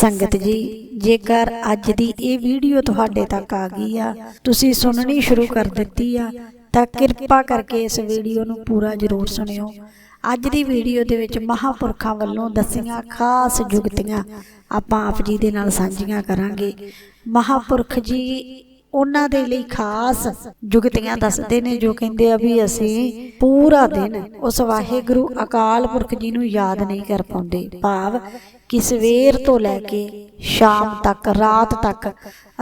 ਸੰਗਤ ਜੀ, ਜੇਕਰ ਅੱਜ ਦੀ ਇਹ ਵੀਡੀਓ ਤੁਹਾਡੇ ਤੱਕ ਆ ਗਈ ਆ, ਤੁਸੀਂ ਸੁਣਨੀ ਸ਼ੁਰੂ ਕਰ ਦਿੱਤੀ ਆ, ਤਾਂ ਕਿਰਪਾ ਕਰਕੇ ਇਸ ਵੀਡੀਓ ਨੂੰ ਪੂਰਾ ਜ਼ਰੂਰ ਸੁਣਿਓ। ਅੱਜ ਦੀ ਵੀਡੀਓ ਦੇ ਵਿੱਚ ਮਹਾਪੁਰਖਾਂ ਵੱਲੋਂ ਦੱਸੀਆਂ ਖਾਸ ਜੁਗਤੀਆਂ ਆਪਾਂ ਆਪ ਜੀ ਦੇ ਨਾਲ ਸਾਂਝੀਆਂ ਕਰਾਂਗੇ। ਮਹਾਪੁਰਖ ਜੀ, ਉਹਨਾਂ ਦੇ ਲਈ ਖਾਸ ਜੁਗਤੀਆਂ ਦੱਸਦੇ ਨੇ, ਜੋ ਕਹਿੰਦੇ ਆ ਵੀ ਅਸੀਂ ਪੂਰਾ ਦਿਨ ਉਸ ਵਾਹਿਗੁਰੂ ਅਕਾਲ ਪੁਰਖ ਜੀ ਨੂੰ ਯਾਦ ਨਹੀਂ ਕਰ ਪਾਉਂਦੇ। ਭਾਵ ਕਿ ਸਵੇਰ ਤੋਂ ਲੈ ਕੇ ਸ਼ਾਮ ਤੱਕ, ਰਾਤ ਤੱਕ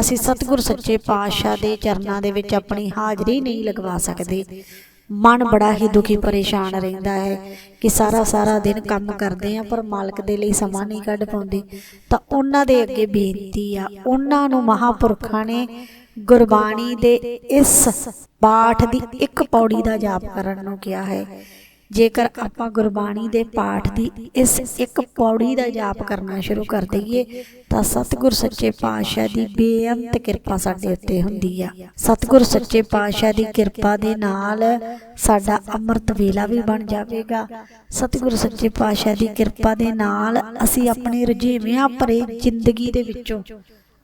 ਅਸੀਂ ਸਤਿਗੁਰ ਸੱਚੇ ਪਾਤਸ਼ਾਹ ਦੇ ਚਰਨਾਂ ਦੇ ਵਿੱਚ ਆਪਣੀ ਹਾਜ਼ਰੀ ਨਹੀਂ ਲਗਵਾ ਸਕਦੇ। ਮਨ ਬੜਾ ਹੀ ਦੁਖੀ ਪਰੇਸ਼ਾਨ ਰਹਿੰਦਾ ਹੈ ਕਿ ਸਾਰਾ ਸਾਰਾ ਦਿਨ ਕੰਮ ਕਰਦੇ ਆ ਪਰ ਮਾਲਕ ਦੇ ਲਈ ਸਮਾਂ ਨਹੀਂ ਕੱਢ ਪਾਉਂਦੇ। ਤਾਂ ਉਹਨਾਂ ਦੇ ਅੱਗੇ ਬੇਨਤੀ ਆ, ਉਹਨਾਂ ਨੂੰ ਮਹਾਪੁਰਖਾਂ ਨੇ ਗੁਰਬਾਣੀ ਦੇ ਇਸ ਪਾਠ ਦੀ ਇੱਕ ਪੌੜੀ ਦਾ ਜਾਪ ਕਰਨ ਨੂੰ ਕਿਹਾ ਹੈ। ਜੇਕਰ ਆਪਾਂ ਗੁਰਬਾਣੀ ਦੇ ਪਾਠ ਦੀ ਇਸ ਇੱਕ ਪੌੜੀ ਦਾ ਜਾਪ ਕਰਨਾ ਸ਼ੁਰੂ ਕਰ ਦਈਏ, ਤਾਂ ਸਤਿਗੁਰ ਸੱਚੇ ਪਾਤਸ਼ਾਹ ਦੀ ਬੇਅੰਤ ਕਿਰਪਾ ਸਾਡੇ ਉੱਤੇ ਹੁੰਦੀ ਆ। ਸਤਿਗੁਰ ਸੱਚੇ ਪਾਤਸ਼ਾਹ ਦੀ ਕਿਰਪਾ ਦੇ ਨਾਲ ਸਾਡਾ ਅੰਮ੍ਰਿਤ ਵੇਲਾ ਵੀ ਬਣ ਜਾਵੇਗਾ। ਸਤਿਗੁਰ ਸੱਚੇ ਪਾਤਸ਼ਾਹ ਦੀ ਕਿਰਪਾ ਦੇ ਨਾਲ ਅਸੀਂ ਆਪਣੇ ਰੁਝੇਵਿਆਂ ਭਰੇ ਜ਼ਿੰਦਗੀ ਦੇ ਵਿੱਚੋਂ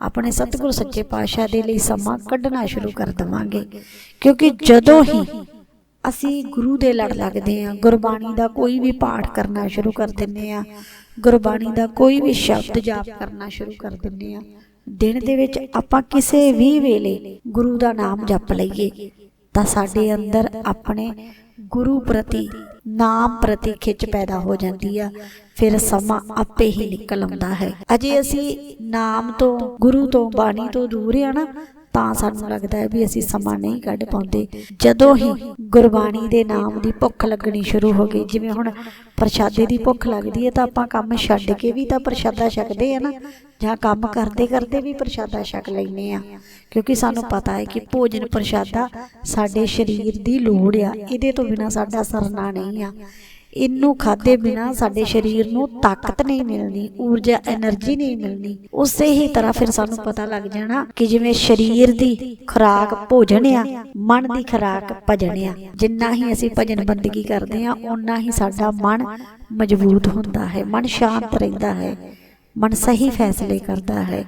ਆਪਣੇ ਸਤਿਗੁਰ ਸੱਚੇ ਪਾਤਸ਼ਾਹ ਦੇ ਲਈ ਸਮਾਂ ਕੱਢਣਾ ਸ਼ੁਰੂ ਕਰ ਦਵਾਂਗੇ। ਕਿਉਂਕਿ ਜਦੋਂ ਹੀ ਅਸੀਂ ਗੁਰੂ ਦੇ ਲੜ ਲੱਗਦੇ ਹਾਂ, ਗੁਰਬਾਣੀ ਦਾ ਕੋਈ ਵੀ ਪਾਠ ਕਰਨਾ ਸ਼ੁਰੂ ਕਰ ਦਿੰਨੇ ਆ ਗੁਰਬਾਣੀ ਦਾ ਕੋਈ ਵੀ ਸ਼ਬਦ ਜਾਪ ਕਰਨਾ ਸ਼ੁਰੂ ਕਰ ਦਿੰਨੇ ਆ ਦਿਨ ਦੇ ਵਿੱਚ ਆਪਾਂ ਕਿਸੇ ਵੀ ਵੇਲੇ ਗੁਰੂ ਦਾ ਨਾਮ ਜਪ ਲਈਏ, ਤਾਂ ਸਾਡੇ ਅੰਦਰ ਆਪਣੇ ਗੁਰੂ ਪ੍ਰਤੀ, ਨਾਮ ਪ੍ਰਤੀ ਖਿੱਚ ਪੈਦਾ ਹੋ ਜਾਂਦੀ ਆ। ਫਿਰ ਸਮਾਂ ਆਪੇ ਹੀ ਨਿਕਲ ਆਉਂਦਾ ਹੈ। ਅਜੇ ਅਸੀਂ ਨਾਮ ਤੋਂ, ਗੁਰੂ ਤੋਂ, ਬਾਣੀ ਤੋਂ ਦੂਰ ਆ ਨਾ ਤਾਂ ਸਾਨੂੰ ਲੱਗਦਾ ਹੈ ਵੀ ਅਸੀਂ ਸਮਾਂ ਨਹੀਂ ਕੱਢ ਪਾਉਂਦੇ। ਜਦੋਂ ਹੀ ਗੁਰਬਾਣੀ ਦੇ ਨਾਮ ਦੀ ਭੁੱਖ ਲੱਗਣੀ ਸ਼ੁਰੂ ਹੋ ਗਈ, ਜਿਵੇਂ ਹੁਣ ਪ੍ਰਸ਼ਾਦੇ ਦੀ ਭੁੱਖ ਲੱਗਦੀ ਹੈ ਤਾਂ ਆਪਾਂ ਕੰਮ ਛੱਡ ਕੇ ਵੀ ਤਾਂ ਪ੍ਰਸ਼ਾਦਾ ਛਕਦੇ ਆ ਨਾ, ਜਾਂ ਕੰਮ ਕਰਦੇ ਕਰਦੇ ਵੀ ਪ੍ਰਸ਼ਾਦਾ ਛਕ ਲੈਨੇ ਆ। ਕਿਉਂਕਿ ਸਾਨੂੰ ਪਤਾ ਹੈ ਕਿ ਭੋਜਨ ਪ੍ਰਸ਼ਾਦਾ ਸਾਡੇ ਸਰੀਰ ਦੀ ਲੋੜ ਆ, ਇਹਦੇ ਤੋਂ ਬਿਨਾ ਸਾਡਾ ਸਰਨਾ ਨਹੀਂ ਆ। ਇਹਨੂੰ ਖਾਦੇ ਬਿਨਾ ਸਾਡੇ ਸਰੀਰ ਨੂੰ ਤਾਕਤ ਨਹੀਂ ਮਿਲਣੀ, ਊਰਜਾ એનર્ਜੀ ਨਹੀਂ ਮਿਲਣੀ। ਉਸੇ ਹੀ ਤਰ੍ਹਾਂ ਫਿਰ ਸਾਨੂੰ ਪਤਾ ਲੱਗ ਜਾਣਾ ਕਿ ਜਿਵੇਂ ਸਰੀਰ ਦੀ ਖੁਰਾਕ ਭੋਜਨ ਆ, ਮਨ ਦੀ ਖੁਰਾਕ ਭਜਨ ਆ, ਜਿੰਨਾ ਹੀ ਅਸੀਂ ਭਜਨ ਬੰਦਗੀ ਕਰਦੇ ਆ ਉਨਾ ਹੀ ਸਾਡਾ ਮਨ ਮਜ਼ਬੂਤ ਹੁੰਦਾ ਹੈ, ਮਨ ਸ਼ਾਂਤ ਰਹਿੰਦਾ ਹੈ, ਮਨ ਸਹੀ ਫੈਸਲੇ ਕਰਦਾ ਹੈ।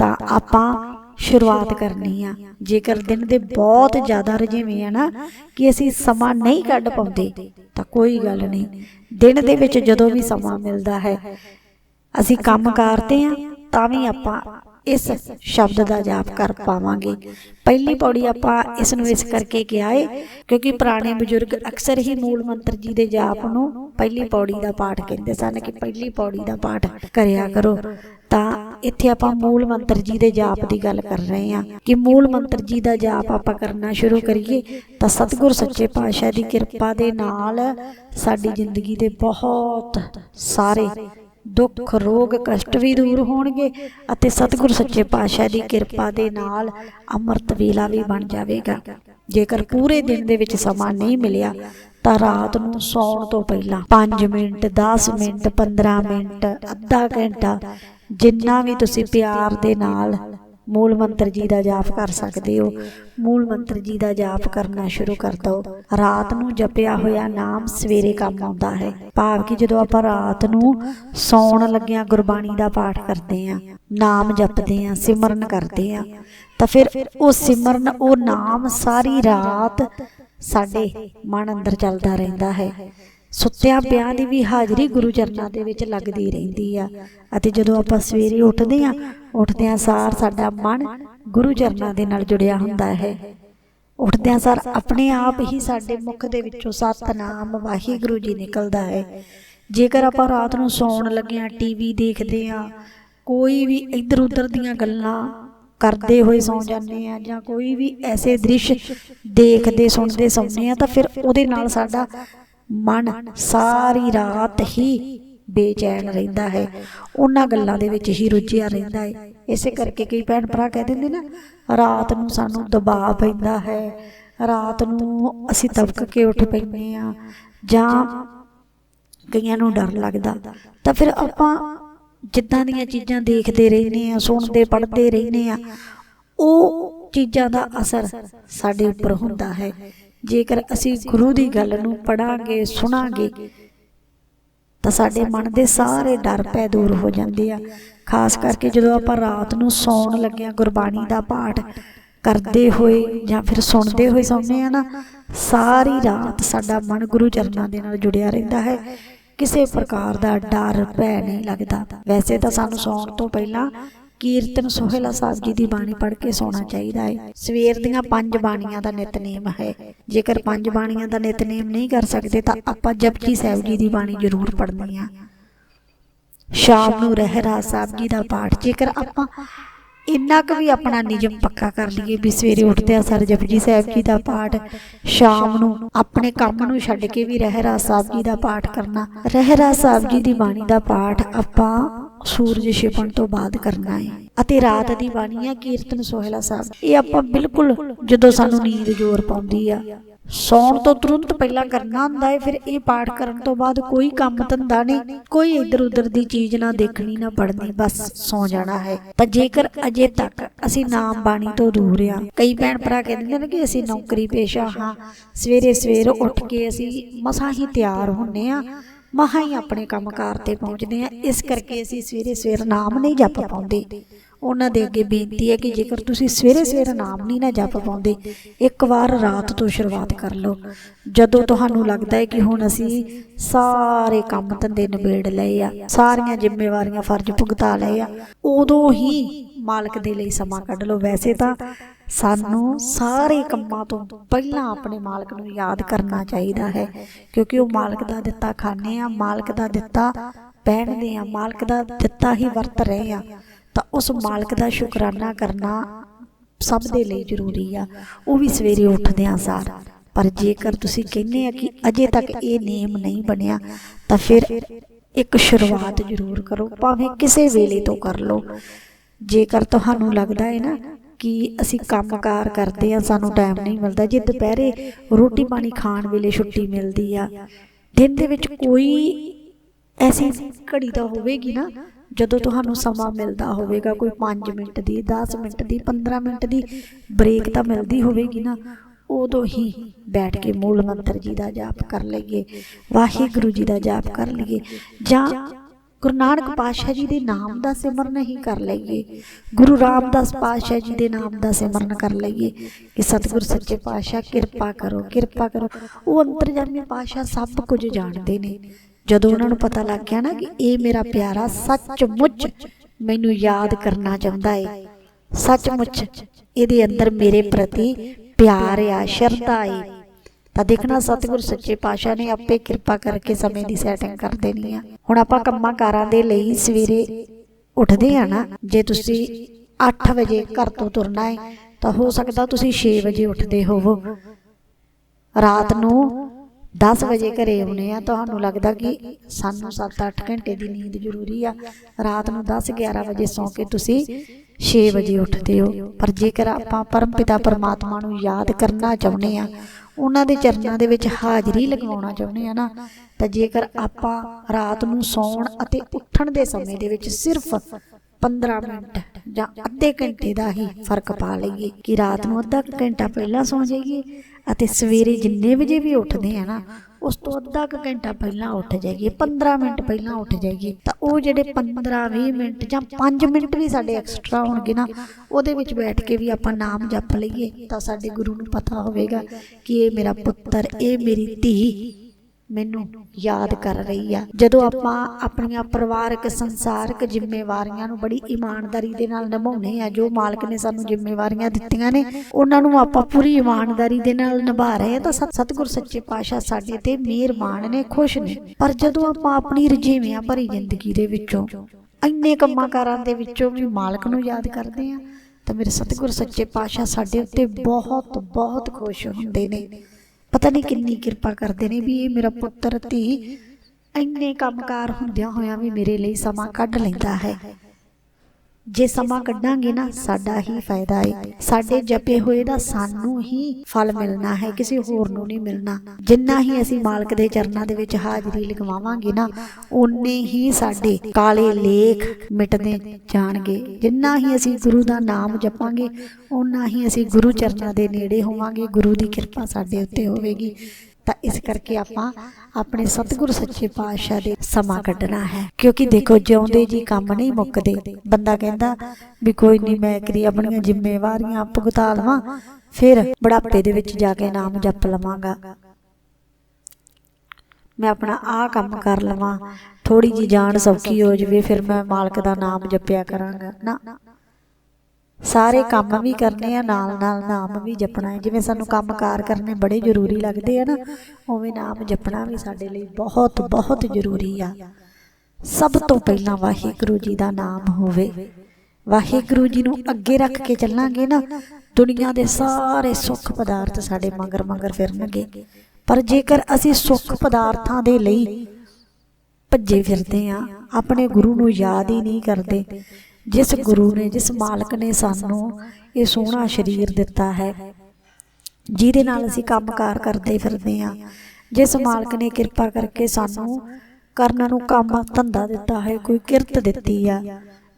ਤਾਂ ਆਪਾਂ ਸ਼ੁਰੂਆਤ ਕਰਨੀ ਆ। ਜੇਕਰ ਦਿਨ ਦੇ ਬਹੁਤ ਜ਼ਿਆਦਾ ਰੁਝੇਵੇਂ ਆ ਨਾ ਕਿ ਅਸੀਂ ਸਮਾਂ ਨਹੀਂ ਕੱਢ ਪਾਉਂਦੇ ਤਾਂ ਕੋਈ ਗੱਲ ਨਹੀਂ। ਦਿਨ ਦੇ ਵਿੱਚ ਜਦੋਂ ਵੀ ਸਮਾਂ ਮਿਲਦਾ ਹੈ ਅਸੀਂ ਕੰਮ ਕਰਦੇ ਆ ਤਾਂ ਵੀ ਆਪਾਂ ਇਸ ਸ਼ਬਦ ਦਾ ਜਾਪ ਕਰ ਪਾਵਾਂਗੇ। ਪਹਿਲੀ ਪੌੜੀ ਆਪਾਂ ਇਸ ਨੂੰ ਇਸ ਕਰਕੇ ਕਿਹਾ ਏ ਕਿਉਂਕਿ ਪੁਰਾਣੇ ਬਜ਼ੁਰਗ ਅਕਸਰ ਹੀ ਮੂਲ ਮੰਤਰ ਜੀ ਦੇ ਜਾਪ ਨੂੰ ਪਹਿਲੀ ਪੌੜੀ ਦਾ ਪਾਠ ਕਹਿੰਦੇ ਸਨ ਕਿ ਪਹਿਲੀ ਪੌੜੀ ਦਾ ਪਾਠ ਕਰਿਆ ਕਰੋ। ਤਾਂ ਇੱਥੇ ਆਪਾਂ ਮੂਲ ਮੰਤਰ ਜੀ ਦੇ ਜਾਪ ਦੀ ਗੱਲ ਕਰ ਰਹੇ ਹਾਂ ਕਿ ਮੂਲ ਮੰਤਰ ਜੀ ਦਾ ਜਾਪ ਆਪਾਂ ਕਰਨਾ ਸ਼ੁਰੂ ਕਰੀਏ ਤਾਂ ਸਤਿਗੁਰ ਸੱਚੇ ਪਾਤਸ਼ਾਹ ਦੀ ਕਿਰਪਾ ਦੇ ਨਾਲ ਸਾਡੀ ਜ਼ਿੰਦਗੀ ਦੇ ਬਹੁਤ ਸਾਰੇ ਦੁੱਖ, ਰੋਗ, ਕਸ਼ਟ ਵੀ ਦੂਰ ਹੋਣਗੇ ਅਤੇ ਸਤਿਗੁਰ ਸੱਚੇ ਪਾਤਸ਼ਾਹ ਦੀ ਕਿਰਪਾ ਦੇ ਨਾਲ ਅੰਮ੍ਰਿਤ ਵੇਲਾ ਵੀ ਬਣ ਜਾਵੇਗਾ। ਜੇਕਰ ਪੂਰੇ ਦਿਨ ਦੇ ਵਿੱਚ ਸਮਾਂ ਨਹੀਂ ਮਿਲਿਆ, ਤਾਂ ਰਾਤ ਨੂੰ ਸੌਣ ਤੋਂ ਪਹਿਲਾਂ 5 ਮਿੰਟ 10 ਮਿੰਟ 15 ਮਿੰਟ, ਅੱਧਾ ਘੰਟਾ ਜਿੰਨਾ ਵੀ ਤੁਸੀਂ ਪਿਆਰ ਦੇ ਨਾਲ ਮੂਲ ਮੰਤਰ ਜੀ ਦਾ ਜਾਪ ਕਰ ਸਕਦੇ ਹੋ। ਮੂਲ ਮੰਤਰ ਜੀ ਦਾ ਜਾਪ ਕਰਨਾ ਸ਼ੁਰੂ ਕਰ ਦਿਓ। ਰਾਤ ਨੂੰ ਜਪਿਆ ਹੋਇਆ ਨਾਮ ਸਵੇਰੇ ਕੰਮ ਆਉਂਦਾ ਹੈ। ਭਾਵ ਕਿ ਜਦੋਂ ਆਪਾਂ ਰਾਤ ਨੂੰ ਸੌਣ ਲੱਗਿਆਂ ਗੁਰਬਾਣੀ ਦਾ ਪਾਠ ਕਰਦੇ ਆਂ ਨਾਮ ਜਪਦੇ ਆਂ ਸਿਮਰਨ ਕਰਦੇ ਆਂ ਤਾਂ ਫਿਰ ਉਹ ਸਿਮਰਨ, ਉਹ ਨਾਮ ਸਾਰੀ ਰਾਤ ਸਾਡੇ ਮਨ ਅੰਦਰ ਚੱਲਦਾ ਰਹਿੰਦਾ ਹੈ। ਸੁੱਤਿਆਂ ਪਿਆਂ ਦੀ ਵੀ ਹਾਜ਼ਰੀ ਗੁਰੂ ਚਰਨਾਂ ਦੇ ਵਿੱਚ ਲੱਗਦੀ ਰਹਿੰਦੀ ਆ। ਅਤੇ ਜਦੋਂ ਆਪਾਂ ਸਵੇਰੇ ਉੱਠਦੇ ਆ ਉੱਠਦਿਆਂ ਸਾਰ ਸਾਡਾ ਮਨ ਗੁਰੂ ਚਰਨਾਂ ਦੇ ਨਾਲ ਜੁੜਿਆ ਹੁੰਦਾ ਹੈ। ਉੱਠਦਿਆਂ ਸਾਰ ਆਪਣੇ ਆਪ ਹੀ ਸਾਡੇ ਮੁਖ ਦੇ ਵਿੱਚੋਂ ਸਤਨਾਮ ਵਾਹਿਗੁਰੂ ਜੀ ਨਿਕਲਦਾ ਹੈ। ਜੇਕਰ ਆਪਾਂ ਰਾਤ ਨੂੰ ਸੌਣ ਲੱਗਿਆਂ ਟੀਵੀ ਦੇਖਦੇ ਆ ਕੋਈ ਵੀ ਇੱਧਰ ਉੱਧਰ ਦੀਆਂ ਗੱਲਾਂ ਕਰਦੇ ਹੋਏ ਸੌ ਜਾਂਦੇ ਆ ਜਾਂ ਕੋਈ ਵੀ ਐਸੇ ਦ੍ਰਿਸ਼ ਦੇਖਦੇ, ਸੁਣਦੇ ਸੌਂਦੇ ਆ ਤਾਂ ਫਿਰ ਉਹਦੇ ਨਾਲ ਸਾਡਾ ਮਨ ਸਾਰੀ ਰਾਤ ਹੀ ਬੇਚੈਨ ਰਹਿੰਦਾ ਹੈ। ਉਹਨਾਂ ਗੱਲਾਂ ਦੇ ਵਿੱਚ ਹੀ ਰੁੱਝਿਆ ਰਹਿੰਦਾ ਹੈ। ਇਸੇ ਕਰਕੇ ਕਈ ਭੈਣ ਭਰਾ ਕਹਿ ਦਿੰਦੇ ਨਾ ਰਾਤ ਨੂੰ ਸਾਨੂੰ ਦਬਾਅ ਪੈਂਦਾ ਹੈ। ਰਾਤ ਨੂੰ ਅਸੀਂ ਤਬਕ ਕੇ ਉੱਠ ਪੈਂਦੇ ਆ ਜਾਂ ਕਈਆਂ ਨੂੰ ਡਰ ਲੱਗਦਾ। ਤਾਂ ਫਿਰ ਆਪਾਂ ਜਿੱਦਾਂ ਦੀਆਂ ਚੀਜ਼ਾਂ ਦੇਖਦੇ ਰਹਿੰਦੇ ਆ ਸੁਣਦੇ, ਪੜ੍ਹਦੇ ਰਹਿੰਦੇ ਆ ਉਹ ਚੀਜ਼ਾਂ ਦਾ ਅਸਰ ਸਾਡੇ ਉੱਪਰ ਹੁੰਦਾ ਹੈ। ਜੇਕਰ ਅਸੀਂ ਗੁਰੂ ਦੀ ਗੱਲ ਨੂੰ ਪੜਾਂਗੇ, ਸੁਣਾਂਗੇ, ਤਾਂ ਸਾਡੇ ਮਨ ਦੇ ਸਾਰੇ ਡਰ ਪੈ ਦੂਰ ਹੋ ਜਾਂਦੇ ਆ। ਖਾਸ ਕਰਕੇ ਜਦੋਂ ਆਪਾਂ ਰਾਤ ਨੂੰ ਸੌਣ ਲੱਗਿਆਂ ਗੁਰਬਾਣੀ ਦਾ ਪਾਠ ਕਰਦੇ ਹੋਏ ਜਾਂ ਫਿਰ ਸੁਣਦੇ ਹੋਏ ਸੌਂਦੇ ਆ ਨਾ, ਸਾਰੀ ਰਾਤ ਸਾਡਾ ਮਨ ਗੁਰੂ ਚਰਨਾਂ ਦੇ ਨਾਲ ਜੁੜਿਆ ਰਹਿੰਦਾ ਹੈ। ਕਿਸੇ ਪ੍ਰਕਾਰ ਦਾ ਡਰ ਭੈ ਨਹੀਂ ਲੱਗਦਾ। ਵੈਸੇ ਤਾਂ ਸਾਨੂੰ ਸੌਣ ਤੋਂ ਪਹਿਲਾਂ ਕੀਰਤਨ ਸੋਹਿਲਾ ਸਾਹਿਬ ਜੀ ਦੀ ਬਾਣੀ ਪੜ੍ਹ ਕੇ ਸੌਣਾ ਚਾਹੀਦਾ ਹੈ। ਸਵੇਰ ਦੀਆਂ ਪੰਜ ਬਾਣੀਆਂ ਦਾ ਨਿਤਨੇਮ ਹੈ। ਜੇਕਰ ਪੰਜ ਬਾਣੀਆਂ ਦਾ ਨਿਤਨੇਮ ਨਹੀਂ ਕਰ ਸਕਦੇ ਤਾਂ ਆਪਾਂ ਜਪਜੀ ਸਾਹਿਬ ਜੀ ਦੀ ਬਾਣੀ ਜ਼ਰੂਰ ਪੜ੍ਹਨੀ ਆ। ਸ਼ਾਮ ਨੂੰ ਰਹਿਰਾ ਸਾਹਿਬ ਜੀ ਦਾ ਪਾਠ। ਜੇਕਰ ਆਪਾਂ ਇੰਨਾ ਕੁ ਵੀ ਆਪਣਾ ਨਿਯਮ ਪੱਕਾ ਕਰ ਲਈਏ ਵੀ ਸਵੇਰੇ ਉੱਠਦੇ ਆ ਸਰ ਜਪਜੀ ਸਾਹਿਬ ਜੀ ਦਾ ਪਾਠ, ਸ਼ਾਮ ਨੂੰ ਆਪਣੇ ਕੰਮ ਨੂੰ ਛੱਡ ਕੇ ਵੀ ਰਹਿਰਾ ਸਾਹਿਬ ਜੀ ਦਾ ਪਾਠ ਕਰਨਾ ਰਹਿਰਾ ਸਾਹਿਬ ਜੀ ਦੀ ਬਾਣੀ ਦਾ ਪਾਠ ਆਪਾਂ ਸੂਰਜ ਛਿਪਣ ਤੋਂ ਬਾਅਦ ਕਰਨਾ ਹੈ ਅਤੇ ਰਾਤ ਦੀ ਬਾਣੀ ਹੈ ਕੀਰਤਨ ਸੋਹਿਲਾ ਸਾਹਿਬ। ਇਹ ਆਪਾਂ ਬਿਲਕੁਲ ਜਦੋਂ ਸਾਨੂੰ ਨੀਂਦ ਜ਼ੋਰ ਪਾਉਂਦੀ ਆ। ਸੌਣ ਤੋਂ ਤੁਰੰਤ ਪਹਿਲਾਂ ਕਰਨਾ ਹੁੰਦਾ ਹੈ ਫਿਰ ਇਹ ਪਾਠ ਕਰਨ ਤੋਂ ਬਾਅਦ ਕੋਈ ਕੰਮ ਧੰਦਾ ਨਹੀਂ, ਕੋਈ ਇੱਧਰ ਉੱਧਰ ਦੀ ਚੀਜ਼ ਨਾ ਦੇਖਣੀ, ਨਾ ਪੜਨੀ ਬਸ ਸੌ ਜਾਣਾ ਹੈ। ਤਾਂ ਜੇਕਰ ਅਜੇ ਤੱਕ ਅਸੀਂ ਨਾਮ ਬਾਣੀ ਤੋਂ ਦੂਰ ਆ, ਕਈ ਭੈਣ ਭਰਾ ਕਹਿੰਦੇ ਨੇ ਕਿ ਅਸੀਂ ਨੌਕਰੀ ਪੇਸ਼ਾ ਹਾਂ ਸਵੇਰੇ ਸਵੇਰ ਉੱਠ ਕੇ ਅਸੀਂ ਮਸਾਂ ਹੀ ਤਿਆਰ ਹੁੰਨੇ ਆ। ਮਸਾਂ ਹੀ ਆਪਣੇ ਕੰਮਕਾਰ ਤੇ ਪਹੁੰਚਦੇ ਆ ਇਸ ਕਰਕੇ ਅਸੀਂ ਸਵੇਰੇ ਸਵੇਰ ਨਾਮ ਨਹੀਂ ਜਪ ਪਾਉਂਦੇ। ਉਹਨਾਂ ਦੇ ਅੱਗੇ ਬੇਨਤੀ ਹੈ ਕਿ ਜੇਕਰ ਤੁਸੀਂ ਸਵੇਰੇ ਸਵੇਰ ਨਾਮ ਨਹੀਂ ਨਾ ਜਪ ਪਾਉਂਦੇ, ਇੱਕ ਵਾਰ ਰਾਤ ਤੋਂ ਸ਼ੁਰੂਆਤ ਕਰ ਲਓ। ਜਦੋਂ ਤੁਹਾਨੂੰ ਲੱਗਦਾ ਹੈ ਕਿ ਹੁਣ ਅਸੀਂ ਸਾਰੇ ਕੰਮ ਧੰਦੇ ਨਿਬੇੜ ਲਏ ਆ, ਸਾਰੀਆਂ ਜ਼ਿੰਮੇਵਾਰੀਆਂ ਫਰਜ਼ ਭੁਗਤਾ ਲਏ ਆ, ਉਦੋਂ ਹੀ ਮਾਲਕ ਦੇ ਲਈ ਸਮਾਂ ਕੱਢ ਲਓ। ਵੈਸੇ ਤਾਂ ਸਾਨੂੰ ਸਾਰੇ ਕੰਮਾਂ ਤੋਂ ਪਹਿਲਾਂ ਆਪਣੇ ਮਾਲਕ ਨੂੰ ਯਾਦ ਕਰਨਾ ਚਾਹੀਦਾ ਹੈ, ਕਿਉਂਕਿ ਉਹ ਮਾਲਕ ਦਾ ਦਿੱਤਾ ਖਾਣੇ ਆ, ਮਾਲਕ ਦਾ ਦਿੱਤਾ ਪਹਿਨਦੇ ਆ, ਮਾਲਕ ਦਾ ਦਿੱਤਾ ਹੀ ਵਰਤ ਰਹੇ ਆ, ਤਾਂ ਉਸ ਮਾਲਕ ਦਾ ਸ਼ੁਕਰਾਨਾ ਕਰਨਾ ਸਭ ਦੇ ਲਈ ਜ਼ਰੂਰੀ ਆ। ਉਹ ਵੀ ਸਵੇਰੇ ਉੱਠਦਿਆਂ ਸਾਰ। ਪਰ ਜੇਕਰ ਤੁਸੀਂ ਕਹਿੰਦੇ ਆ ਕਿ ਅਜੇ ਤੱਕ ਇਹ ਨੇਮ ਨਹੀਂ ਬਣਿਆ, ਤਾਂ ਫਿਰ ਇੱਕ ਸ਼ੁਰੂਆਤ ਜ਼ਰੂਰ ਕਰੋ, ਭਾਵੇਂ ਕਿਸੇ ਵੇਲੇ ਤੋਂ ਕਰ ਲਓ। ਜੇਕਰ ਤੁਹਾਨੂੰ ਲੱਗਦਾ ਹੈ ਨਾ ਕਿ ਅਸੀਂ ਕੰਮਕਾਰ ਕਰਦੇ ਆ ਸਾਨੂੰ ਟਾਈਮ ਨਹੀਂ ਮਿਲਦਾ। ਜੇ ਦੁਪਹਿਰੇ ਰੋਟੀ ਪਾਣੀ ਖਾਣ ਵੇਲੇ ਛੁੱਟੀ ਮਿਲਦੀ ਆ। ਦਿਨ ਦੇ ਵਿੱਚ ਕੋਈ ਐਸੀ ਘੜੀ ਤਾਂ ਹੋਵੇਗੀ ਨਾ ਜਦੋਂ ਤੁਹਾਨੂੰ ਸਮਾਂ ਮਿਲਦਾ ਹੋਵੇਗਾ ਕੋਈ 5 ਮਿੰਟ ਦੀ 10 ਮਿੰਟ ਦੀ 15 ਮਿੰਟ ਦੀ ਬ੍ਰੇਕ ਤਾਂ ਮਿਲਦੀ ਹੋਵੇਗੀ ਨਾ। ਉਦੋਂ ਹੀ ਬੈਠ ਕੇ ਮੂਲ ਮੰਤਰ ਜੀ ਦਾ ਜਾਪ ਕਰ ਲਈਏ। ਵਾਹਿਗੁਰੂ ਜੀ ਦਾ ਜਾਪ ਕਰ ਲਈਏ। ਜਾਂ ਗੁਰੂ ਨਾਨਕ ਪਾਤਸ਼ਾਹ ਜੀ ਦੇ ਨਾਮ ਦਾ ਸਿਮਰਨ ਹੀ ਕਰ ਲਈਏ। ਗੁਰੂ ਰਾਮਦਾਸ ਪਾਤਸ਼ਾਹ ਜੀ ਦੇ ਨਾਮ ਦਾ ਸਿਮਰਨ ਕਰ ਲਈਏ ਕਿ ਸਤਿਗੁਰ ਸੱਚੇ ਪਾਤਸ਼ਾਹ, ਕਿਰਪਾ ਕਰੋ ਕਿਰਪਾ ਕਰੋ। ਉਹ ਅੰਤਰਜਾਮੀ ਪਾਤਸ਼ਾਹ ਸਭ ਕੁਝ ਜਾਣਦੇ ਨੇ। ਜਦੋਂ ਉਹਨਾਂ ਨੂੰ ਪਤਾ ਲੱਗ ਗਿਆ ਨਾ ਕਿ ਇਹ ਮੇਰਾ ਪਿਆਰਾ ਸੱਚਮੁੱਚ ਮੈਨੂੰ ਯਾਦ ਕਰਨਾ ਚਾਹੁੰਦਾ ਏ, ਸੱਚਮੁੱਚ ਇਹਦੇ ਅੰਦਰ ਮੇਰੇ ਪ੍ਰਤੀ ਪਿਆਰ ਆ, ਸ਼ਰਧਾ ਏ। ਤਾਂ ਦੇਖਣਾ ਸਤਿਗੁਰ ਸੱਚੇ ਪਾਤਸ਼ਾਹ ਨੇ ਆਪੇ ਕਿਰਪਾ ਕਰਕੇ ਸਮੇਂ ਦੀ ਸੈਟਿੰਗ ਕਰ ਦੇਣੀ ਆ। ਹੁਣ ਆਪਾਂ ਕੰਮਾਂ ਕਾਰਾਂ ਦੇ ਲਈ ਸਵੇਰੇ ਉੱਠਦੇ ਆ ਨਾ, ਜੇ ਤੁਸੀਂ 8 ਵਜੇ ਘਰ ਤੋਂ ਤੁਰਨਾ ਹੈ ਤਾਂ ਹੋ ਸਕਦਾ ਤੁਸੀਂ 6 ਵਜੇ ਉੱਠਦੇ ਹੋਵੋ। ਰਾਤ ਨੂੰ 10 ਵਜੇ ਘਰੇ ਆਉਨੇ ਆ, ਤੁਹਾਨੂੰ ਲੱਗਦਾ ਕਿ ਸਾਨੂੰ 7-8 ਘੰਟੇ ਦੀ ਨੀਂਦ ਜ਼ਰੂਰੀ ਆ। ਰਾਤ ਨੂੰ 10-11 ਵਜੇ ਸੌਂ ਕੇ ਤੁਸੀਂ 6 ਵਜੇ ਉੱਠਦੇ ਹੋ। ਪਰ ਜੇਕਰ ਆਪਾਂ ਪਰਮ ਪਿਤਾ ਪਰਮਾਤਮਾ ਨੂੰ ਯਾਦ ਕਰਨਾ ਚਾਹੁੰਦੇ ਆ ਉਹਨਾਂ ਦੇ ਚਰਨਾਂ ਦੇ ਵਿੱਚ ਹਾਜ਼ਰੀ ਲਗਵਾਉਣਾ ਚਾਹੁੰਦੇ ਆ ਨਾ ਤਾਂ ਜੇਕਰ ਆਪਾਂ ਰਾਤ ਨੂੰ ਸੌਣ ਅਤੇ ਉੱਠਣ ਦੇ ਸਮੇਂ ਦੇ ਵਿੱਚ ਸਿਰਫ 15 ਮਿੰਟ ਜਾਂ ਅੱਧੇ ਘੰਟੇ ਦਾ ਹੀ ਫ਼ਰਕ ਪਾ ਲਈਏ ਕਿ ਰਾਤ ਨੂੰ ਅੱਧਾ ਘੰਟਾ ਪਹਿਲਾਂ ਸੌਂ ਜਾਈਏ ਅਤੇ ਸਵੇਰੇ ਜਿੰਨੇ ਵਜੇ ਵੀ ਉੱਠਦੇ ਆ ਨਾ, ਉਸ ਤੋਂ ਅੱਧਾ ਕੁ ਘੰਟਾ ਪਹਿਲਾਂ ਉੱਠ ਜਾਈਏ 15 ਮਿੰਟ ਪਹਿਲਾਂ ਉੱਠ ਜਾਈਏ, ਤਾਂ ਉਹ ਜਿਹੜੇ 15 20 ਮਿੰਟ ਜਾਂ 5 ਮਿੰਟ ਵੀ ਸਾਡੇ ਐਕਸਟਰਾ ਹੋਣਗੇ ਨਾ, ਉਹਦੇ ਵਿੱਚ ਬੈਠ ਕੇ ਵੀ ਆਪਾਂ ਨਾਮ ਜਪ ਲਈਏ, ਤਾਂ ਸਾਡੇ ਗੁਰੂ ਨੂੰ ਪਤਾ ਹੋਵੇਗਾ ਕਿ ਇਹ ਮੇਰਾ ਪੁੱਤਰ, ਇਹ ਮੇਰੀ ਧੀ। ਮੈਨੂੰ ਯਾਦ ਕਰ ਰਹੀ ਆ। ਜਦੋਂ ਆਪਾਂ ਆਪਣੀਆਂ ਪਰਿਵਾਰਕ ਸੰਸਾਰਕ ਜ਼ਿੰਮੇਵਾਰੀਆਂ ਨੂੰ ਬੜੀ ਇਮਾਨਦਾਰੀ ਦੇ ਨਾਲ ਨਿਭਾਉਨੇ ਆ। ਜੋ ਮਾਲਕ ਨੇ ਸਾਨੂੰ ਜ਼ਿੰਮੇਵਾਰੀਆਂ ਦਿੱਤੀਆਂ ਨੇ ਉਹਨਾਂ ਨੂੰ ਆਪਾਂ ਪੂਰੀ ਇਮਾਨਦਾਰੀ ਦੇ ਨਾਲ ਨਿਭਾ ਰਹੇ ਆ। ਤਾਂ ਸਤ- ਸਤਿਗੁਰ ਸੱਚੇ ਪਾਤਸ਼ਾਹ ਸਾਡੇ ਤੇ ਮਿਹਰਬਾਨ ਨੇ ਖੁਸ਼ ਨੇ। ਪਰ ਜਦੋਂ ਆਪਾਂ ਆਪਣੀ ਰਜੀਵਿਆਂ ਭਰੀ ਜ਼ਿੰਦਗੀ ਦੇ ਵਿੱਚੋਂ ਇੰਨੇ ਕੰਮਾਂ ਕਾਰਾਂ ਦੇ ਵਿੱਚੋਂ ਵੀ ਮਾਲਕ ਨੂੰ ਯਾਦ ਕਰਦੇ ਆ। ਤਾਂ ਮੇਰੇ ਸਤਿਗੁਰ ਸੱਚੇ ਪਾਤਸ਼ਾਹ ਸਾਡੇ ਉੱਤੇ ਬਹੁਤ ਬਹੁਤ ਖੁਸ਼ ਹੁੰਦੇ ਨੇ ਪਤਾ ਨਹੀਂ ਕਿੰਨੀ ਕਿਰਪਾ ਕਰਦੇ ਨੇ ਵੀ ਇਹ ਮੇਰਾ ਪੁੱਤਰ ਧੀ ਇੰਨੇ ਕੰਮਕਾਰ ਹੁੰਦਿਆਂ ਹੋਇਆਂ ਵੀ ਮੇਰੇ ਲਈ ਸਮਾਂ ਕੱਢ ਲੈਂਦਾ ਹੈ। ਜੇ ਸਮਾਂ ਕੱਢਾਂਗੇ ਨਾ, ਸਾਡਾ ਹੀ ਫਾਇਦਾ ਹੈ ਸਾਡੇ ਜਪੇ ਹੋਏ ਦਾ ਸਾਨੂੰ ਹੀ ਫਲ ਮਿਲਣਾ ਹੈ, ਕਿਸੇ ਹੋਰ ਨੂੰ ਨਹੀਂ ਮਿਲਣਾ। ਜਿੰਨਾ ਹੀ ਅਸੀਂ ਮਾਲਕ ਦੇ ਚਰਨਾਂ ਦੇ ਵਿੱਚ ਹਾਜ਼ਰੀ ਲਗਵਾਵਾਂਗੇ ਨਾ, ਓਨੇ ਹੀ ਸਾਡੇ ਕਾਲੇ ਲੇਖ ਮਿਟਦੇ ਜਾਣਗੇ। ਜਿੰਨਾ ਹੀ ਅਸੀਂ ਗੁਰੂ ਦਾ ਨਾਮ ਜਪਾਂਗੇ, ਓਨਾ ਹੀ ਅਸੀਂ ਗੁਰੂ ਚਰਨਾਂ ਦੇ ਨੇੜੇ ਹੋਵਾਂਗੇ। ਗੁਰੂ ਦੀ ਕਿਰਪਾ ਸਾਡੇ ਉੱਤੇ ਹੋਵੇਗੀ। ਤਾਂ ਇਸ ਕਰਕੇ ਆਪਾਂ ਆਪਣੇ ਸਤਿਗੁਰ ਸੱਚੇ ਪਾਤਸ਼ਾਹ ਦੇ ਸਮਾਂ ਕੱਢਣਾ ਹੈ। ਕਿਉਂਕਿ ਦੇਖੋ ਜਿਉਂਦੇ ਜੀ ਕੰਮ ਨਹੀਂ ਮੁੱਕਦੇ। ਬੰਦਾ ਕਹਿੰਦਾ ਵੀ ਕੋਈ ਨਹੀਂ ਮੈਂ ਕਰੀ ਆਪਣੀਆਂ ਜ਼ਿੰਮੇਵਾਰੀਆਂ ਭੁਗਤਾ ਲਵਾਂ ਫਿਰ ਬੁਢਾਪੇ ਦੇ ਵਿੱਚ ਜਾ ਕੇ ਨਾਮ ਜਪ ਲਵਾਂਗਾ। ਮੈਂ ਆਪਣਾ ਆਹ ਕੰਮ ਕਰ ਲਵਾਂ। ਥੋੜੀ ਜੀ ਜਾਨ ਸੌਖੀ ਹੋ ਜਵੇ ਫਿਰ ਮੈਂ ਮਾਲਕ ਦਾ ਨਾਮ ਜਪਿਆ ਕਰਾਂਗਾ। ਨਾ। ਸਾਰੇ ਕੰਮ ਵੀ ਕਰਨੇ ਆ ਨਾਲ ਨਾਲ ਨਾਮ ਵੀ ਜਪਣਾ ਹੈ। ਜਿਵੇਂ ਸਾਨੂੰ ਕੰਮਕਾਰ ਕਰਨੇ ਬੜੇ ਜ਼ਰੂਰੀ ਲੱਗਦੇ ਆ ਨਾ ਉਵੇਂ ਨਾਮ ਜਪਣਾ ਵੀ ਸਾਡੇ ਲਈ ਬਹੁਤ ਬਹੁਤ ਜ਼ਰੂਰੀ ਆ। ਸਭ ਤੋਂ ਪਹਿਲਾਂ ਵਾਹਿਗੁਰੂ ਜੀ ਦਾ ਨਾਮ ਹੋਵੇ। ਵਾਹਿਗੁਰੂ ਜੀ ਨੂੰ ਅੱਗੇ ਰੱਖ ਕੇ ਚੱਲਾਂਗੇ ਨਾ ਦੁਨੀਆ ਦੇ ਸਾਰੇ ਸੁੱਖ ਪਦਾਰਥ ਸਾਡੇ ਮਗਰ ਮਗਰ ਫਿਰਨਗੇ। ਪਰ ਜੇਕਰ ਅਸੀਂ ਸੁੱਖ ਪਦਾਰਥਾਂ ਦੇ ਲਈ ਭੱਜੇ ਫਿਰਦੇ ਆ ਆਪਣੇ ਗੁਰੂ ਨੂੰ ਯਾਦ ਹੀ ਨਹੀਂ ਕਰਦੇ। ਜਿਸ ਗੁਰੂ ਨੇ ਜਿਸ ਮਾਲਕ ਨੇ ਸਾਨੂੰ ਇਹ ਸੋਹਣਾ ਸਰੀਰ ਦਿੱਤਾ ਹੈ। ਜਿਹਦੇ ਨਾਲ ਅਸੀਂ ਕੰਮਕਾਰ ਕਰਦੇ ਫਿਰਦੇ ਆ ਜਿਸ ਮਾਲਕ ਨੇ ਕਿਰਪਾ ਕਰਕੇ ਸਾਨੂੰ ਕਰਨ ਨੂੰ ਕੰਮ ਧੰਦਾ ਦਿੱਤਾ ਹੈ ਕੋਈ ਕਿਰਤ ਦਿੱਤੀ ਆ।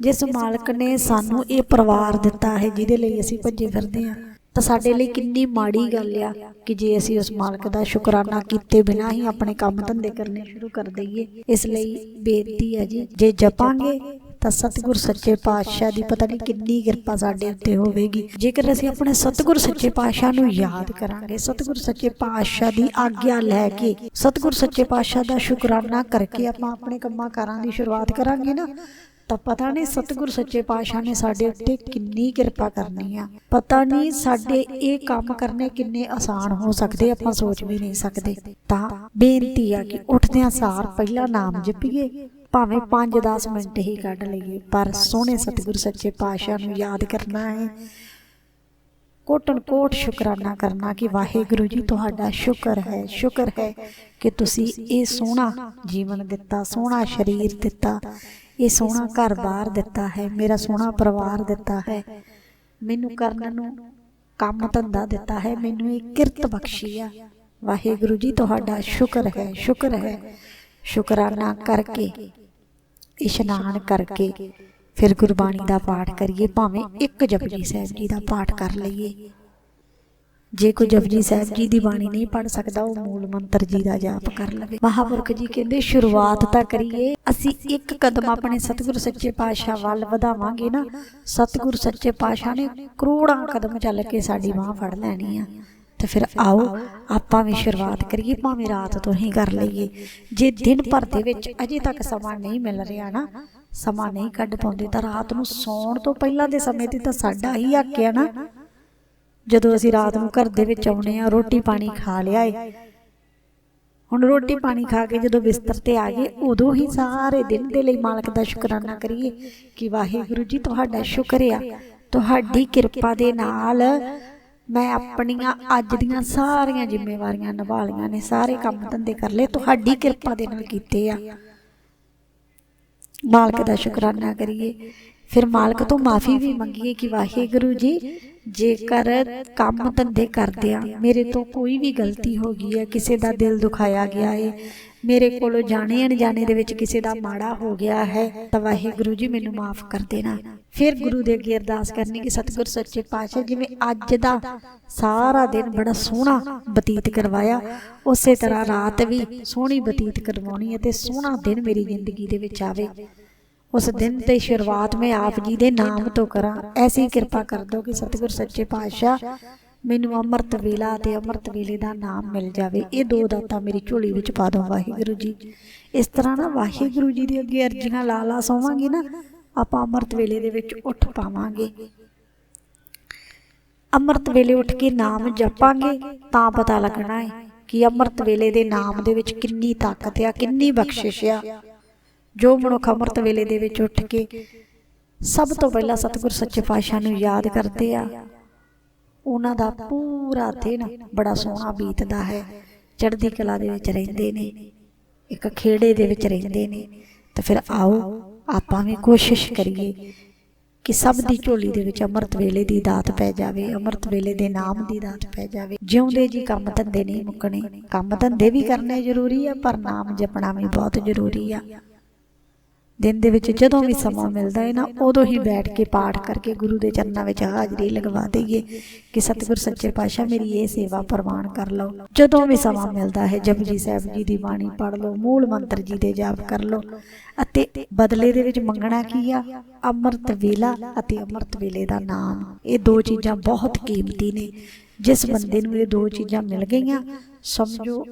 ਜਿਸ ਮਾਲਕ ਨੇ ਸਾਨੂੰ ਇਹ ਪਰਿਵਾਰ ਦਿੱਤਾ ਹੈ ਜਿਹਦੇ ਲਈ ਅਸੀਂ ਭੱਜੇ ਫਿਰਦੇ ਆ ਤਾਂ ਸਾਡੇ ਲਈ ਕਿੰਨੀ ਮਾੜੀ ਗੱਲ ਆ ਕਿ ਜੇ ਅਸੀਂ ਉਸ ਮਾਲਕ ਦਾ ਸ਼ੁਕਰਾਨਾ ਕੀਤੇ ਬਿਨਾਂ ਹੀ ਆਪਣੇ ਕੰਮ ਧੰਦੇ ਕਰਨੇ ਸ਼ੁਰੂ ਕਰ ਦਈਏ। ਇਸ ਲਈ ਬੇਨਤੀ ਹੈ ਜੀ ਜੇ ਜਪਾਂਗੇ ਤਾਂ ਸਤਿਗੁਰ ਸੱਚੇ ਪਾਤਸ਼ਾਹ ਦੀ ਪਤਾ ਨਹੀਂ ਕਿੰਨੀ ਕਿਰਪਾ ਸਾਡੇ ਉੱਤੇ ਹੋਵੇਗੀ। ਜੇਕਰ ਅਸੀਂ ਆਪਣੇ ਸਤਿਗੁਰ ਸੱਚੇ ਪਾਤਸ਼ਾਹ ਨੂੰ ਯਾਦ ਕਰਾਂਗੇ, ਸਤਿਗੁਰ ਸੱਚੇ ਪਾਤਸ਼ਾਹ ਦੀ ਆਗਿਆ ਲੈ ਕੇ, ਸਤਿਗੁਰ ਸੱਚੇ ਪਾਤਸ਼ਾਹ ਦਾ ਸ਼ੁਕਰਾਨਾ ਕਰਕੇ ਆਪਾਂ ਆਪਣੇ ਕੰਮਾਂ ਕਾਰਾਂ ਦੀ ਸ਼ੁਰੂਆਤ ਕਰਾਂਗੇ ਨਾ, ਤਾਂ ਪਤਾ ਨਹੀਂ ਸਤਿਗੁਰ ਸੱਚੇ ਪਾਤਸ਼ਾਹ ਨੇ ਸਾਡੇ ਉੱਤੇ ਕਿੰਨੀ ਕਿਰਪਾ ਕਰਨੀ ਆ। ਪਤਾ ਨਹੀਂ ਸਾਡੇ ਇਹ ਕੰਮ ਕਰਨੇ ਕਿੰਨੇ ਆਸਾਨ ਹੋ ਸਕਦੇ, ਆਪਾਂ ਸੋਚ ਵੀ ਨਹੀਂ ਸਕਦੇ। ਤਾਂ ਬੇਨਤੀ ਆ ਕਿ ਉੱਠਦਿਆਂ ਸਾਰ ਪਹਿਲਾ ਨਾਮ ਜਪੀਏ। ਭਾਵੇਂ 5-10 ਮਿੰਟ ਹੀ ਕੱਢ ਲਈਏ, ਪਰ ਸੋਹਣੇ ਸਤਿਗੁਰ ਸੱਚੇ ਪਾਤਸ਼ਾਹ ਨੂੰ ਯਾਦ ਕਰਨਾ ਹੈ। ਕੋਟਨ ਕੋਟ ਸ਼ੁਕਰਾਨਾ ਕਰਨਾ ਕਿ ਵਾਹਿਗੁਰੂ ਜੀ, ਤੁਹਾਡਾ ਸ਼ੁਕਰ ਹੈ ਸ਼ੁਕਰ ਹੈ ਕਿ ਤੁਸੀਂ ਇਹ ਸੋਹਣਾ ਜੀਵਨ ਦਿੱਤਾ, ਸੋਹਣਾ ਸਰੀਰ ਦਿੱਤਾ, ਇਹ ਸੋਹਣਾ ਘਰ-ਬਾਰ ਦਿੱਤਾ ਹੈ, ਮੇਰਾ ਸੋਹਣਾ ਪਰਿਵਾਰ ਦਿੱਤਾ ਹੈ। ਮੈਨੂੰ ਕਰਨ ਨੂੰ ਕੰਮ ਧੰਦਾ ਦਿੱਤਾ ਹੈ, ਮੈਨੂੰ ਇਹ ਕਿਰਤ ਬਖਸ਼ੀ ਆ। ਵਾਹਿਗੁਰੂ ਜੀ, ਤੁਹਾਡਾ ਸ਼ੁਕਰ ਹੈ ਸ਼ੁਕਰ ਹੈ। ਸ਼ੁਕਰਾਨਾ ਕਰਕੇ, ਇਸ਼ਨਾਨ ਕਰਕੇ ਫਿਰ ਗੁਰਬਾਣੀ ਦਾ ਪਾਠ ਕਰੀਏ, ਭਾਵੇਂ ਇੱਕ ਜਪਜੀ ਸਾਹਿਬ ਜੀ ਦਾ ਪਾਠ ਕਰ ਲਈਏ। ਜੇ ਕੋਈ ਜਪਜੀ ਸਾਹਿਬ ਜੀ ਦੀ ਬਾਣੀ ਨਹੀਂ ਪੜ ਸਕਦਾ, ਉਹ ਮੂਲ ਮੰਤਰ ਜੀ ਦਾ ਜਾਪ ਕਰ ਲਵੇ। ਮਹਾਪੁਰਖ ਜੀ ਕਹਿੰਦੇ, ਸ਼ੁਰੂਆਤ ਤਾਂ ਕਰੀਏ, ਅਸੀਂ ਇੱਕ ਕਦਮ ਆਪਣੇ ਸਤਿਗੁਰ ਸੱਚੇ ਪਾਤਸ਼ਾਹ ਵੱਲ ਵਧਾਵਾਂਗੇ ਨਾ। ਸਤਿਗੁਰ ਸੱਚੇ ਪਾਤਸ਼ਾਹ ਨੇ ਕਰੋੜਾਂ ਕਦਮ ਚੱਲ ਕੇ ਸਾਡੀ ਬਾਹ ਫੜ ਲੈਣੀ ਆ। ਤੇ ਫਿਰ ਆਓ, ਆਪਾਂ ਵੀ ਸ਼ੁਰੂਆਤ ਕਰੀਏ, ਭਾਵੇਂ ਰਾਤ ਤੋਂ ਹੀ ਕਰ ਲਈਏ। ਜੇ ਦਿਨ ਭਰ ਦੇ ਵਿੱਚ ਅਜੇ ਤੱਕ ਸਮਾਂ ਨਹੀਂ ਮਿਲ ਰਿਹਾ ਨਾ, ਸਮਾਂ ਨਹੀਂ ਕੱਢ ਪਾਉਂਦੇ ਤਾਂ ਰਾਤ ਨੂੰ ਸੌਣ ਤੋਂ ਪਹਿਲਾਂ ਦੇ ਸਮੇਂ ਤੇ ਤਾਂ ਸਾਡਾ ਹੀ ਹੱਕ ਹੈ ਨਾ। ਜਦੋਂ ਅਸੀਂ ਰਾਤ ਨੂੰ ਘਰ ਦੇ ਵਿੱਚ ਆਉਣੇ ਆ, ਰੋਟੀ ਪਾਣੀ ਖਾ ਲਿਆ ਏ। ਹੁਣ ਰੋਟੀ ਪਾਣੀ ਖਾ ਕੇ ਜਦੋਂ ਬਿਸਤਰ ਤੇ ਆ ਗਏ, ਉਦੋਂ ਹੀ ਸਾਰੇ ਦਿਨ ਦੇ ਲਈ ਮਾਲਕ ਦਾ ਸ਼ੁਕਰਾਨਾ ਕਰੀਏ ਕਿ ਵਾਹਿਗੁਰੂ ਜੀ, ਤੁਹਾਡਾ ਸ਼ੁਕਰ ਆ। ਤੁਹਾਡੀ ਕਿਰਪਾ ਦੇ ਨਾਲ ਮੈਂ ਆਪਣੀਆਂ ਅੱਜ ਦੀਆਂ ਸਾਰੀਆਂ ਜ਼ਿੰਮੇਵਾਰੀਆਂ ਨਿਭਾ ਲਈਆਂ ਨੇ, ਸਾਰੇ ਕੰਮ ਧੰਦੇ ਕਰ ਲਏ, ਤੁਹਾਡੀ ਕਿਰਪਾ ਦੇ ਨਾਲ ਕੀਤੇ ਆ। ਮਾਲਕ ਦਾ ਸ਼ੁਕਰਾਨਾ ਕਰੀਏ। ਫਿਰ ਮਾਲਕ ਤੋਂ ਮਾਫੀ ਵੀ ਮੰਗੀਏ ਕਿ ਵਾਹਿਗੁਰੂ ਜੀ, ਜੇਕਰ ਕੰਮ ਧੰਦੇ ਕਰਦੇ ਕਰਦਿਆਂ ਮੇਰੇ ਤੋਂ ਕੋਈ ਵੀ ਗਲਤੀ ਹੋ ਗਈ ਹੈ, ਕਿਸੇ ਦਾ ਦਿਲ ਦੁਖਾਇਆ ਗਿਆ ਹੈ ਮੇਰੇ ਕੋਲੋਂ ਜਾਣੇ ਅਣਜਾਣੇ ਦੇ ਵਿੱਚ ਕਿਸੇ ਦਾ ਮਾੜਾ ਹੋ ਗਿਆ ਹੈ ਤਾਂ ਵਾਹਿਗੁਰੂ ਜੀ ਮੈਨੂੰ ਮਾਫ ਕਰ ਦੇਣਾ। ਫਿਰ ਗੁਰੂ ਦੇ ਅੱਗੇ ਅਰਦਾਸ ਕਰਨੀ ਕਿ ਸਤਿਗੁਰ ਸੱਚੇ ਪਾਤਸ਼ਾਹ ਜਿਵੇਂ ਅੱਜ ਦਾ ਸਾਰਾ ਦਿਨ ਬੜਾ ਸੋਹਣਾ ਬਤੀਤ ਕਰਵਾਇਆ ਉਸੇ ਤਰ੍ਹਾਂ ਰਾਤ ਵੀ ਸੋਹਣੀ ਬਤੀਤ ਕਰਵਾਉਣੀ ਹੈ ਤੇ ਸੋਹਣਾ ਦਿਨ ਮੇਰੀ ਜ਼ਿੰਦਗੀ ਦੇ ਵਿੱਚ ਆਵੇ। ਉਸ ਦਿਨ ਤੇ ਸ਼ੁਰੂਆਤ ਮੈਂ ਆਪ ਜੀ ਦੇ ਨਾਮ ਤੋਂ ਕਰਾਂ। ਐਸੀ ਕਿਰਪਾ ਕਰ ਦਿਓ ਕਿ ਸਤਿਗੁਰ ਸੱਚੇ ਪਾਤਸ਼ਾਹ ਮੈਨੂੰ ਅੰਮ੍ਰਿਤ ਵੇਲਾ ਤੇ ਅੰਮ੍ਰਿਤ ਵੇਲੇ ਦਾ ਨਾਮ ਮਿਲ ਜਾਵੇ। ਇਹ ਦੋ ਦਾਤਾਂ ਮੇਰੀ ਝੋਲੀ ਵਿੱਚ ਪਾ ਦੋ ਵਾਹਿਗੁਰੂ ਜੀ। ਇਸ ਤਰ੍ਹਾਂ ਨਾ ਵਾਹਿਗੁਰੂ ਜੀ ਦੇ ਅੱਗੇ ਅਰਜ਼ੀਆਂ ਲਾ ਲਾ ਸੋਵਾਂਗੇ ਨਾ, ਆਪਾਂ ਅੰਮ੍ਰਿਤ ਵੇਲੇ ਦੇ ਵਿੱਚ ਉੱਠ ਪਾਵਾਂਗੇ। ਅੰਮ੍ਰਿਤ ਵੇਲੇ ਉੱਠ ਕੇ ਨਾਮ ਜਪਾਂਗੇ, ਤਾਂ ਪਤਾ ਲੱਗਣਾ ਹੈ ਕਿ ਅੰਮ੍ਰਿਤ ਵੇਲੇ ਦੇ ਨਾਮ ਦੇ ਵਿੱਚ ਕਿੰਨੀ ਤਾਕਤ ਆ, ਕਿੰਨੀ ਬਖਸ਼ਿਸ਼ ਆ। ਜੋ ਮਨੁੱਖ ਅੰਮ੍ਰਿਤ ਵੇਲੇ ਦੇ ਵਿੱਚ ਉੱਠ ਕੇ ਸਭ ਤੋਂ ਪਹਿਲਾਂ ਸਤਿਗੁਰ ਸੱਚੇ ਪਾਤਸ਼ਾਹ ਨੂੰ ਯਾਦ ਕਰਦੇ ਆ ਉਹਨਾਂ ਦਾ ਪੂਰਾ ਦਿਨ ਬੜਾ ਸੋਹਣਾ ਬੀਤਦਾ ਹੈ। ਚੜ੍ਹਦੀ ਕਲਾ ਦੇ ਵਿੱਚ ਰਹਿੰਦੇ ਨੇ। ਇੱਕ ਖੇੜੇ ਦੇ ਵਿੱਚ ਰਹਿੰਦੇ ਨੇ। ਤਾਂ ਫਿਰ ਆਓ, ਆਪਾਂ ਵੀ ਕੋਸ਼ਿਸ਼ ਕਰੀਏ ਕਿ ਸਭ ਦੀ ਝੋਲੀ ਦੇ ਵਿੱਚ ਅੰਮ੍ਰਿਤ ਵੇਲੇ ਦੀ ਦਾਤ ਪੈ ਜਾਵੇ, ਅੰਮ੍ਰਿਤ ਵੇਲੇ ਦੇ ਨਾਮ ਦੀ ਦਾਤ ਪੈ ਜਾਵੇ। ਜਿਉਂਦੇ ਜੀ ਕੰਮ ਧੰਦੇ ਨਹੀਂ ਮੁੱਕਣੇ। ਕੰਮ ਧੰਦੇ ਵੀ ਕਰਨੇ ਜ਼ਰੂਰੀ ਆ, ਪਰ ਨਾਮ ਜਪਣਾ ਵੀ ਬਹੁਤ ਜ਼ਰੂਰੀ ਆ। ਦਿਨ ਦੇ ਵਿੱਚ ਜਦੋਂ ਵੀ ਸਮਾਂ ਮਿਲਦਾ ਹੈ ਨਾ ਉਦੋਂ ਹੀ ਬੈਠ ਕੇ ਪਾਠ ਕਰਕੇ ਗੁਰੂ ਦੇ ਚਰਨਾਂ ਵਿੱਚ ਹਾਜ਼ਰੀ ਲਗਵਾ ਦਈਏ ਕਿ ਸਤਿਗੁਰ ਸੱਚੇ ਪਾਤਸ਼ਾਹ ਮੇਰੀ ਇਹ ਸੇਵਾ ਪ੍ਰਵਾਨ ਕਰ ਲਓ। ਜਦੋਂ ਵੀ ਸਮਾਂ ਮਿਲਦਾ ਹੈ ਜਪਜੀ ਸਾਹਿਬ ਜੀ ਦੀ ਬਾਣੀ ਪੜ੍ਹ ਲਓ ਮੂਲ ਮੰਤਰ ਜੀ ਦੇ ਜਾਪ ਕਰ ਲਓ ਅਤੇ ਬਦਲੇ ਦੇ ਵਿੱਚ ਮੰਗਣਾ ਕੀ ਆ? ਅੰਮ੍ਰਿਤ ਵੇਲਾ ਅਤੇ ਅੰਮ੍ਰਿਤ ਵੇਲੇ ਦਾ ਨਾਮ। ਇਹ ਦੋ ਚੀਜ਼ਾਂ ਬਹੁਤ ਕੀਮਤੀ ਨੇ। ਜਿਸ ਬੰਦੇ ਨੂੰ ਇਹ ਦੋ ਚੀਜ਼ਾਂ ਮਿਲ ਗਈਆਂ ਸਮਝੋ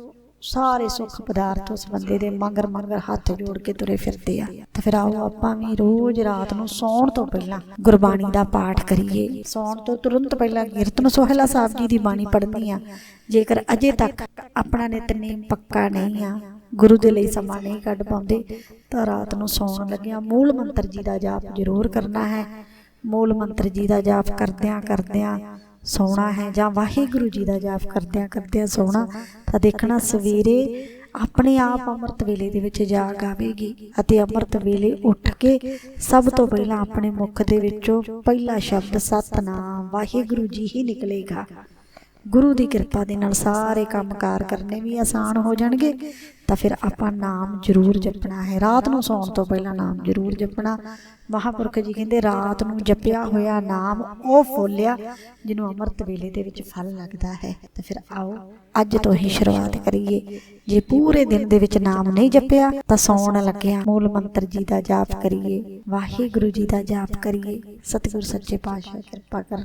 ਸਾਰੇ ਸੁੱਖ ਪਦਾਰਥ ਉਸ ਬੰਦੇ ਦੇ ਮਗਰ ਮਗਰ ਹੱਥ ਜੋੜ ਕੇ ਤੁਰੇ ਫਿਰਦੇ ਆ। ਤਾਂ ਫਿਰ ਆਓ ਆਪਾਂ ਵੀ ਰੋਜ਼ ਰਾਤ ਨੂੰ ਸੌਣ ਤੋਂ ਪਹਿਲਾਂ ਗੁਰਬਾਣੀ ਦਾ ਪਾਠ ਕਰੀਏ। ਸੌਣ ਤੋਂ ਤੁਰੰਤ ਪਹਿਲਾਂ ਕੀਰਤਨ ਸੋਹਿਲਾ ਸਾਹਿਬ ਜੀ ਦੀ ਬਾਣੀ ਪੜ੍ਹਨੀ ਆ। ਜੇਕਰ ਅਜੇ ਤੱਕ ਆਪਣਾ ਨਿਤਨੇਮ ਪੱਕਾ ਨਹੀਂ ਆ, ਗੁਰੂ ਦੇ ਲਈ ਸਮਾਂ ਨਹੀਂ ਕੱਢ ਪਾਉਂਦੇ, ਤਾਂ ਰਾਤ ਨੂੰ ਸੌਣ ਲੱਗਿਆ ਮੂਲ ਮੰਤਰ ਜੀ ਦਾ ਜਾਪ ਜ਼ਰੂਰ ਕਰਨਾ ਹੈ। ਮੂਲ ਮੰਤਰ ਜੀ ਦਾ ਜਾਪ ਕਰਦਿਆਂ ਕਰਦਿਆਂ ਸੋਣਾ ਹੈ ਜਾਂ ਵਾਹਿਗੁਰੂ ਜੀ ਦਾ ਜਾਪ ਕਰਦਿਆਂ ਕਰਦਿਆਂ ਸੋਣਾ ਤਾਂ ਦੇਖਣਾ ਸਵੇਰੇ ਆਪਣੇ ਆਪ ਅੰਮ੍ਰਿਤ ਵੇਲੇ ਦੇ ਵਿੱਚ ਜਾਗ ਆਵੇਗੀ ਅਤੇ ਅੰਮ੍ਰਿਤ ਵੇਲੇ ਉੱਠ ਕੇ ਸਭ ਤੋਂ ਪਹਿਲਾਂ ਆਪਣੇ ਮੁਖ ਦੇ ਵਿੱਚੋਂ ਪਹਿਲਾ ਸ਼ਬਦ ਸਤਨਾਮ ਵਾਹਿਗੁਰੂ ਜੀ ਹੀ ਨਿਕਲੇਗਾ। ਗੁਰੂ ਦੀ ਕਿਰਪਾ ਦੇ ਨਾਲ ਸਾਰੇ ਕੰਮਕਾਰ ਕਰਨੇ ਵੀ ਆਸਾਨ ਹੋ ਜਾਣਗੇ, ਤਾਂ ਫਿਰ ਆਪਾਂ ਨਾਮ ਜ਼ਰੂਰ ਜਪਣਾ ਹੈ। ਰਾਤ ਨੂੰ ਸੌਣ ਤੋਂ ਪਹਿਲਾਂ ਨਾਮ ਜ਼ਰੂਰ ਜਪਣਾ। ਮਹਾਪੁਰਖ ਜੀ ਕਹਿੰਦੇ, ਰਾਤ ਨੂੰ ਜਪਿਆ ਹੋਇਆ ਨਾਮ ਉਹ ਫੋਲਿਆ ਜਿਹਨੂੰ ਅੰਮ੍ਰਿਤ ਵੇਲੇ ਦੇ ਵਿੱਚ ਫਲ ਲੱਗਦਾ ਹੈ। ਤਾਂ ਫਿਰ ਆਓ, ਅੱਜ ਤੋਂ ਹੀ ਸ਼ੁਰੂਆਤ ਕਰੀਏ। ਜੇ ਪੂਰੇ ਦਿਨ ਦੇ ਵਿੱਚ ਨਾਮ ਨਹੀਂ ਜਪਿਆ, ਤਾਂ ਸੌਣ ਲੱਗਿਆ। ਮੂਲ ਮੰਤਰ ਜੀ ਦਾ ਜਾਪ ਕਰੀਏ, ਵਾਹਿਗੁਰੂ ਜੀ ਦਾ ਜਾਪ ਕਰੀਏ। ਸਤਿਗੁਰ ਸੱਚੇ ਪਾਤਸ਼ਾਹ ਕਿਰਪਾ ਕਰਨ।